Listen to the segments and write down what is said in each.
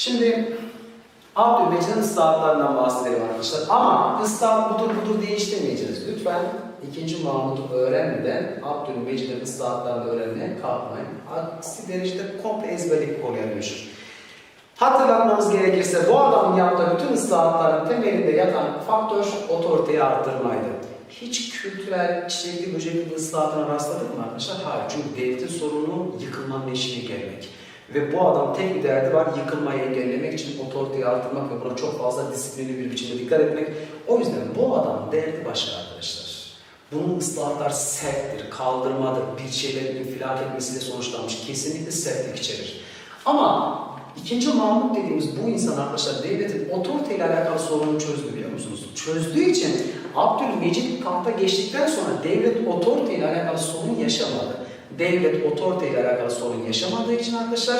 Şimdi Abdülmecit'in ıslahatlarından bahsedelim arkadaşlar. Ama ıslahat budur budur diye işlemeyeceğiz. Lütfen 2. Mahmut'u öğrenmeden Abdülmecit'in ıslahatlarını öğrenmeye kalkmayın. Aksi derecede komple ezberlik konuya dönüşür. Hatırlatmamız gerekirse bu adamın yaptığı bütün ıslahatların temelinde yatan faktör otoriteyi arttırmaydı. Hiç kültürel, çiçekli, böcekli ıslahatına rastladık mı arkadaşlar? Hayır. Çünkü devletin sorunu yıkılmanın eşiğine gelmek. Ve bu adam tek bir derdi var, yıkılmayı engellemek için otoriteyi artırmak ve buna çok fazla disiplinli bir biçimde dikkat etmek. O yüzden bu adamın derdi başka arkadaşlar. Bunun ıslahatlar serttir, kaldırmadır, bir şeylerin infilak etmesiyle sonuçlanmış. Kesinlikle sertlik içerir. Ama ikinci Mahmut dediğimiz bu insan arkadaşlar devletin otoriteyle alakalı sorunu çözdü biliyor musunuz? Çözdüğü için Abdülmecit tahta geçtikten sonra devlet otoriteyle alakalı sorun yaşamadı. Devlet otoriteyle alakalı sorun yaşamadığı için arkadaşlar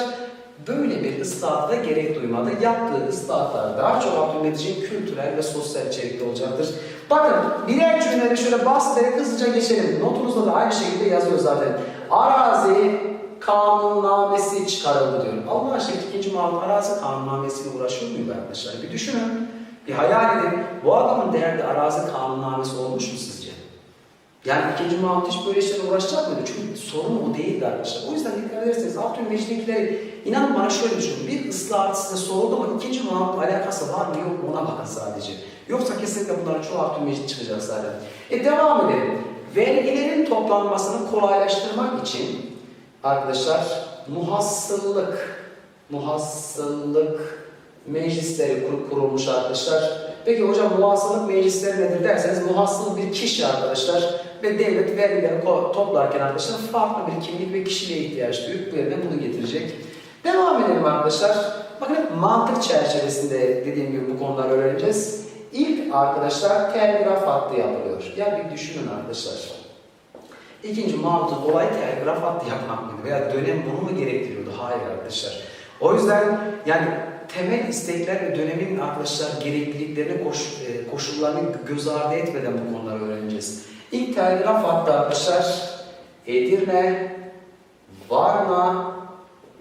böyle bir ıslahata gerek duymadı. Yaptığı ıslahatlar daha çok Abdülmecit'in kültürel ve sosyal içerikli olacaktır. Bakın birer cümleleri şöyle bahsederek hızlıca geçelim. Notunuzda da aynı şekilde yazıyor zaten. Arazi kanunnamesi çıkarıldı diyor. Allah aşkına ikinci Mahmut arazi kanunnamesiyle uğraşıyor muydu arkadaşlar? Bir düşünün. Bir hayal edin. Bu adamın derdi arazi kanunnamesi olmuş mu sizce? Yani ikinci Mahmut hiç böyle işlerle uğraşacak mıydı? Çünkü sorun o değildi arkadaşlar. O yüzden dikkat ederseniz Abdülmecit'inkileri inanın bana şöyle düşünün. Bir ıslahat size soruldu mu ikinci Mahmut alakası var mı yok mu ona bakın sadece. Yoksa kesinlikle bunların çoğu Abdülmecit çıkacak zaten. E devam edelim. Vergilerin toplanmasını kolaylaştırmak için arkadaşlar muhassıllık muhassıllık meclisleri kur- kurulmuş arkadaşlar. Peki hocam muhassıllık meclisleri nedir derseniz muhassıl bir kişi arkadaşlar ve devlet vergileri toplarken arkadaşlar farklı bir kimlik ve kişiliğe ihtiyaç duyup bu yerine bunu getirecek. Devam edelim arkadaşlar. Bakın mantık çerçevesinde dediğim gibi bu konuları öğreneceğiz. İlk arkadaşlar telgraf hattı yapılıyor. Ya bir düşünün arkadaşlar. İkinci Mahmut'un olay telgraf hattı yapmak mıydı? Veya dönem bunu mu gerektiriyordu? Hayır arkadaşlar. O yüzden yani temel istekler ve dönemin arkadaşlar gerekliliklerini, koş, e, koşullarını göz ardı etmeden bu konuları öğreneceğiz. İlk telgraf hattı arkadaşlar Edirne, Varna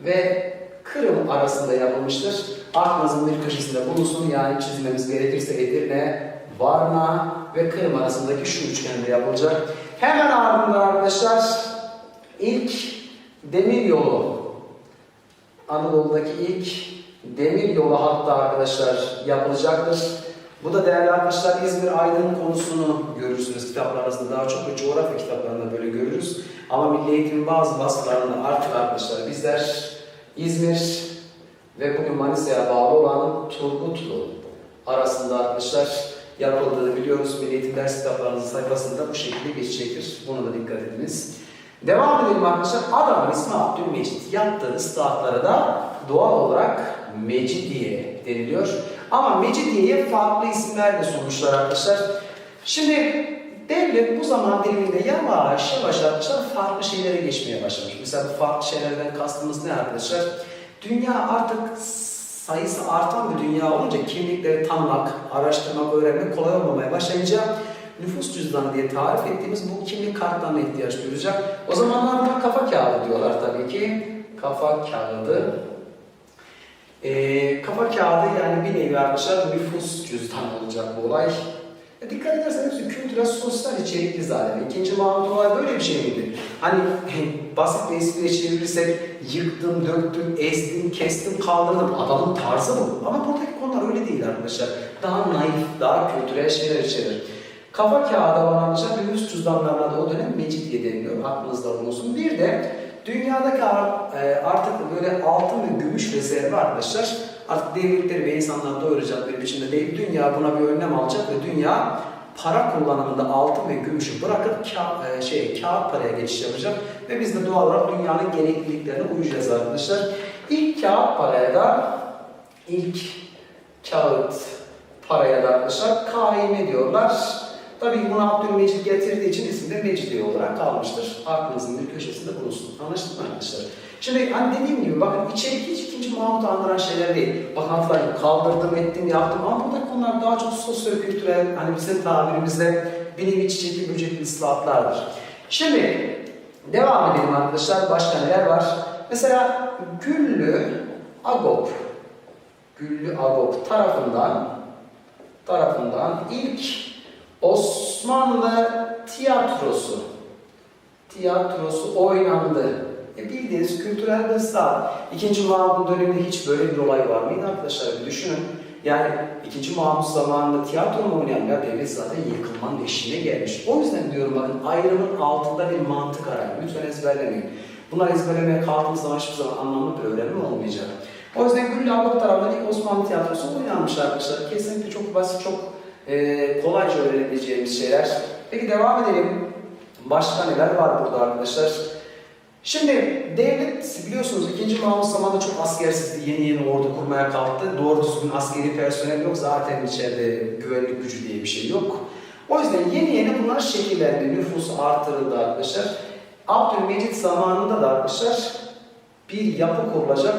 ve Kırım arasında yapılmıştır. Aklınızın bir köşesinde bulunsun yani çizmemiz gerekirse Edirne, Varna ve Kırım arasındaki şu üçgende yapılacak. Hemen ardından arkadaşlar ilk demir yolu Anadolu'daki ilk demir yolu hattı arkadaşlar yapılacaktır. Bu da değerli arkadaşlar İzmir Aydın konusunu görürsünüz kitaplarınızda. Daha çok da coğrafya kitaplarında böyle görürüz. Ama Milli Eğitim'in bazı baskılarında artık arkadaşlar bizler İzmir ve bugün Manisa'ya bağlı olan Turgutlu arasında arkadaşlar yapıldığını biliyoruz. Milli Eğitim ders kitaplarınızın sayfasında bu şekilde geçecektir. Buna da dikkat ediniz. Devam edelim arkadaşlar. Adamın ismi Abdülmecit. Yaptığı ıslahatlara da doğal olarak Mecidiye deniliyor. Ama Mecidiye'ye farklı isimlerle sunmuşlar arkadaşlar. Şimdi devlet bu zaman diliminde yavaş yavaş arkadaşlar farklı şeylere geçmeye başlamış. Mesela bu farklı şeylerden kastımız ne arkadaşlar? Dünya artık sayısı artan bir dünya olunca kimlikleri tanımak, araştırmak, öğrenmek kolay olmamaya başlayınca nüfus cüzdanı diye tarif ettiğimiz bu kimlik kartlarına ihtiyaç duyacak. O zamanlar buna kafa kağıdı diyorlar tabii ki. Kafa kağıdı. Ee, kafa kağıdı yani bir nevi arkadaşlar nüfus cüzdanı olacak bu olay. E, dikkat edersen hepsi kültürel, sosyal içerikli zaten. İkinci Mahmut olay böyle bir şey miydi? Hani basit bir espriye çevirirsek yıktım, döktüm, ezdim, kestim, kaldırdım. Adamın tarzı bu. Ama buradaki konular öyle değil arkadaşlar. Daha naif, daha kültürel şeyler içerir. Kafa kağıdı olan arkadaşlar nüfus cüzdanlarına da o dönem Mecidiye deniliyor. Aklınızda bulunsun. Bir de dünyadaki e, artık böyle altın ve gümüş rezervi arkadaşlar artık devletleri ve insanları doyuracak bir biçimde değil. Dünya buna bir önlem alacak ve dünya para kullanımında altın ve gümüşü bırakıp ka- e, şey, kağıt paraya geçiş yapacak ve biz de doğal olarak dünyanın gerekliliklerine uyacağız arkadaşlar. İlk kağıt paraya da ilk kağıt paraya da arkadaşlar kaime diyorlar. Tabii bunu Abdülmecid getirdiği için isim de Mecidiye olarak kalmıştır. Aklınızın bir köşesinde bulunsun. Anlaştık mı arkadaşlar? Şimdi hani dediğim gibi bakın içerik hiç ikinci Mahmut'u andıran şeyler değil. Bakın hatırlayın kaldırdım, ettim, yaptım ama buradaki konular daha çok sosyo-kültürel, hani bizim tabirimizde bir nevi çiçekli böcekli ıslahatlardır. Şimdi devam edelim arkadaşlar. Başka neler var? Mesela Güllü Agop Güllü Agop tarafından tarafından ilk Osmanlı tiyatrosu tiyatrosu oynandı. E bildiğiniz kültürel bir ıslah. İkinci Mahmut döneminde hiç böyle bir olay var mıydı arkadaşlar? Bir düşünün. Yani ikinci Mahmut zamanında tiyatro mu oynayan ya devlet zaten yıkılmanın eşiğine gelmiş. O yüzden diyorum bakın ayrımın altında bir mantık arayın. Lütfen ezberlemeyin. Bunlar ezberlemeye kalktığınız zaman hiçbir zaman anlamlı bir öğrenim olmayacak. O yüzden Güllü Abla tarafından ilk Osmanlı tiyatrosu oynanmış arkadaşlar. Kesinlikle çok basit, çok e, kolayca öğrenebileceğimiz şeyler. Peki devam edelim. Başka neler var burada arkadaşlar? Şimdi devlet biliyorsunuz 2. Mahmut zamanında çok askersizdi. Yeni yeni ordu kurmaya kalktı. Doğru düzgün askeri personel yok. Zaten içeride güvenlik gücü diye bir şey yok. O yüzden yeni yeni bunlar şekillendi. Nüfus artırıldı arkadaşlar. Abdülmecit zamanında da arkadaşlar bir yapı kurulacak.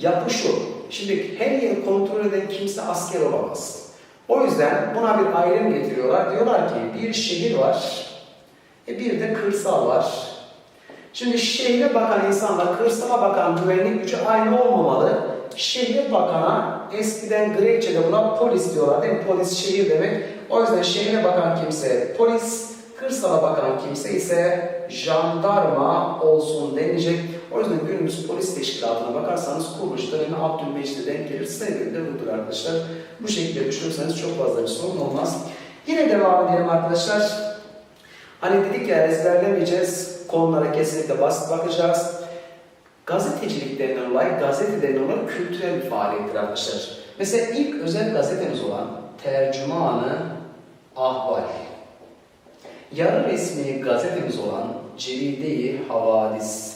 Yapı şu. Şimdi her yeri kontrol eden kimse asker olamaz. O yüzden buna bir ayrım getiriyorlar. Diyorlar ki bir şehir var. E bir de kırsal var. Şimdi şehre bakan insanlar, kırsala bakan güvenlik gücü aynı olmamalı. Şehre bakana eskiden Grekçe'de buna polis diyorlar değil mi? Polis şehir demek. O yüzden şehre bakan kimse polis, kırsala bakan kimse ise jandarma olsun denilecek. O yüzden günümüz polis teşkilatına bakarsanız kuruluş dönemi Abdülmecit'e denk gelir. De budur arkadaşlar. Bu şekilde düşünürseniz çok fazla bir sorun olmaz. Yine devam edelim arkadaşlar. Hani dedik ya ezberlemeyeceğiz, konulara kesinlikle basit bakacağız. Gazetecilik denilen olay, gazete denilen olay kültürel bir faaliyettir arkadaşlar. Mesela ilk özel gazetemiz olan Tercümanı Ahval, yarı resmi gazetemiz olan Ceride-i Havadis,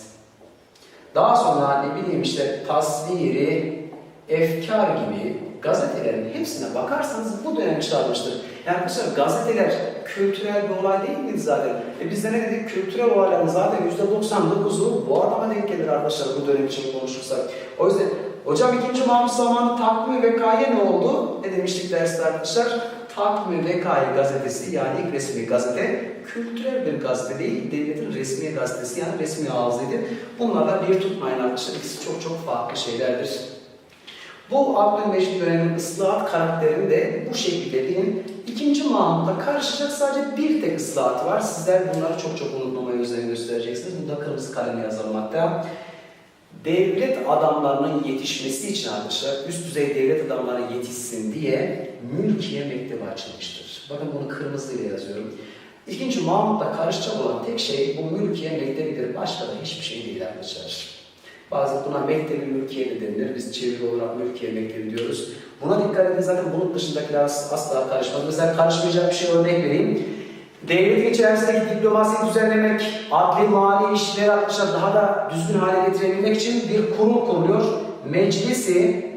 daha sonra ne bileyim işte Tasviri, Efkar gibi gazetelerin hepsine bakarsanız bu dönem çıkarmıştır. Yani mesela gazeteler kültürel bir olay değil miydi zaten? E biz de ne dedik? Kültürel olayların zaten %99'u bu adama denk gelir arkadaşlar bu dönem için konuşursak. O yüzden hocam 2. Mahmut zamanı Takvim Vekai'ye ne oldu? Ne demiştik derste arkadaşlar? Takvim Vekai gazetesi yani ilk resmi gazete kültürel bir gazete değil, devletin resmi gazetesi yani resmi ağzıydı. Bunlarla bir tutmayın arkadaşlar. İkisi çok çok farklı şeylerdir. Bu Abdülmecid döneminin ıslahat karakterini de bu şekilde dinin ikinci Mahmut'ta karışacak sadece bir tek ıslahatı var. Sizler bunları çok çok unutmamaya özen göstereceksiniz. Bunda kırmızı kalemle yazalım hatta. Devlet adamlarının yetişmesi için arkadaşlar, üst düzey devlet adamları yetişsin diye mülkiye mektebi açılmıştır. Bakın bunu kırmızıyla yazıyorum. İkinci Mahmut'ta karışacak olan tek şey bu mülkiye mektebidir. Başka da hiçbir şey değil arkadaşlar. Bazen buna mektebi mülkiye de denilir. Biz çeviri olarak mülkiye mektebi diyoruz. Buna dikkat edin zaten bunun dışındakiler asla karışmaz. Mesela karışmayacak bir şey örnek vereyim. Devletin içerisindeki diplomasiyi düzenlemek, adli mali işleri arkadaşlar daha da düzgün hale getirebilmek için bir kurul kuruluyor. Meclisi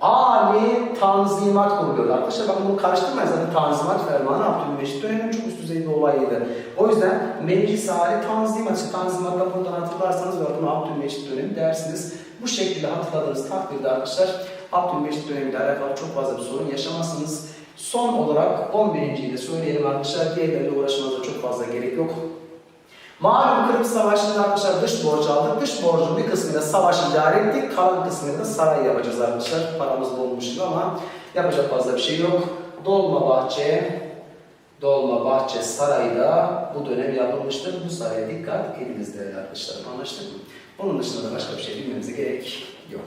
Ali Tanzimat kuruluyor. Arkadaşlar bakın bunu karıştırmayın zaten Tanzimat Fermanı Abdülmecit döneminin çok üst düzey bir olayıydı. O yüzden Meclis Ali Tanzimat, işte Tanzimat'la buradan hatırlarsanız ve bunu Abdülmecit dönemi dersiniz. Bu şekilde hatırladığınız takdirde arkadaşlar Abdülmecit dönemiyle alakalı çok fazla bir sorun yaşamazsınız. Son olarak 11.yi de söyleyelim arkadaşlar. Diğerleriyle uğraşmanıza çok fazla gerek yok. Malum Kırım Savaşı'nda arkadaşlar dış borç aldık. Dış borcun bir kısmıyla savaşı idare ettik. Kalan kısmıyla da saray yapacağız arkadaşlar. Paramız dolmuş gibi ama yapacak fazla bir şey yok. Dolma Bahçe, Dolma Bahçe Sarayı da bu dönem yapılmıştır. Bu saraya dikkat ediniz değerli arkadaşlar. Anlaştık mı? Onun dışında da başka bir şey bilmemize gerek yok.